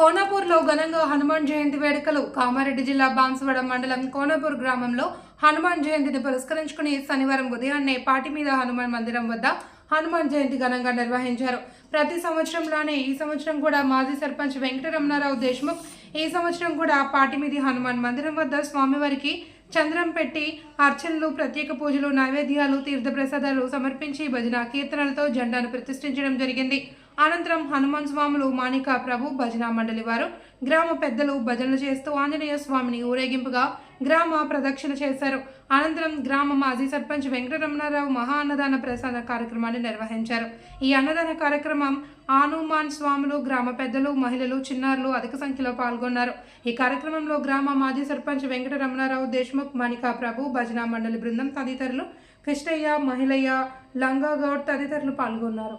కోనాపూర్లో ఘనంగా హనుమాన్ జయంతి వేడుకలు. కామారెడ్డి జిల్లా బాన్సువాడ మండలం కోనాపూర్ గ్రామంలో హనుమాన్ జయంతిని పురస్కరించుకుని శనివారం ఉదయాన్నే పాటి మీద హనుమాన్ మందిరం వద్ద హనుమాన్ జయంతి ఘనంగా నిర్వహించారు. ప్రతి సంవత్సరంలానే ఈ సంవత్సరం కూడా మాజీ సర్పంచ్ వెంకటరమణారావు దేశ్ముఖ్ ఈ సంవత్సరం కూడా పాటిమీది హనుమాన్ మందిరం వద్ద స్వామివారికి చంద్రం పెట్టి అర్చనలు ప్రత్యేక పూజలు నైవేద్యాలు తీర్థప్రసాదాలు సమర్పించి భజన కీర్తనలతో జెండాను ప్రతిష్ఠించడం జరిగింది. అనంతరం హనుమాన్ స్వాములు మాణిక ప్రభు భజన మండలి వారు గ్రామ పెద్దలు భజనలు చేస్తూ ఆంజనేయ స్వామిని ఊరేగింపుగా గ్రామ ప్రదక్షిణ చేశారు. అనంతరం గ్రామ మాజీ సర్పంచ్ వెంకటరమణారావు మహా అన్నదాన ప్రసాద కార్యక్రమాన్ని నిర్వహించారు. ఈ అన్నదాన కార్యక్రమం హనుమాన్ స్వాములు గ్రామ పెద్దలు మహిళలు చిన్నారులు అధిక సంఖ్యలో పాల్గొన్నారు. ఈ కార్యక్రమంలో గ్రామ మాజీ సర్పంచ్ వెంకటరమణారావు దేశ్ముఖ్ మణికా ప్రభు భజన మండలి బృందం తదితరులు కృష్ణయ్య మహిళయ్య లంగాగౌడ్ తదితరులు పాల్గొన్నారు.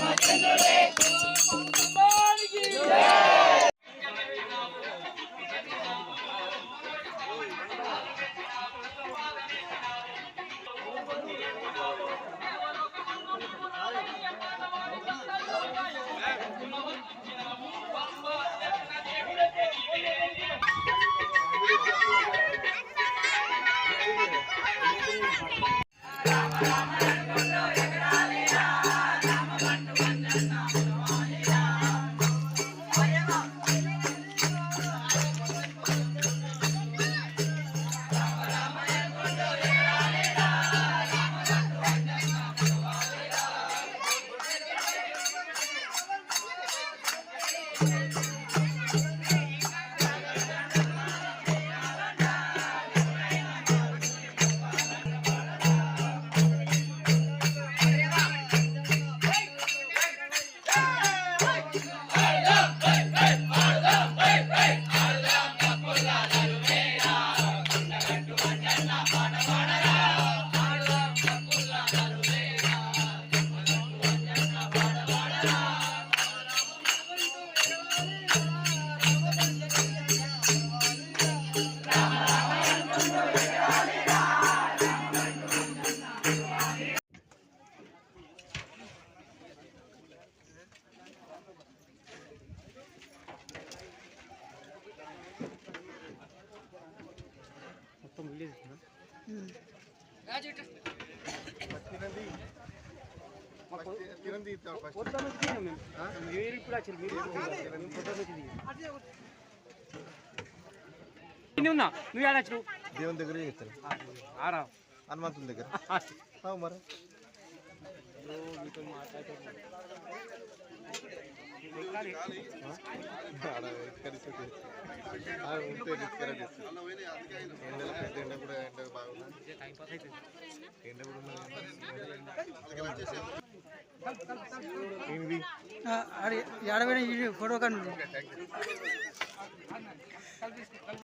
ರಾಮಚಂದ್ರರೇ సీమలో తెలంగాణ ఉన్నా నువ్వు ఏడచ్చు దేవుని దగ్గర. చేస్తారు ఆరా హనుమంతుని దగ్గర మరి ఆడ కలిసి ఎండ కూడా ఎండ బాగుంది ఎండ కూడా ఉన్నది. ఫోటో కానీ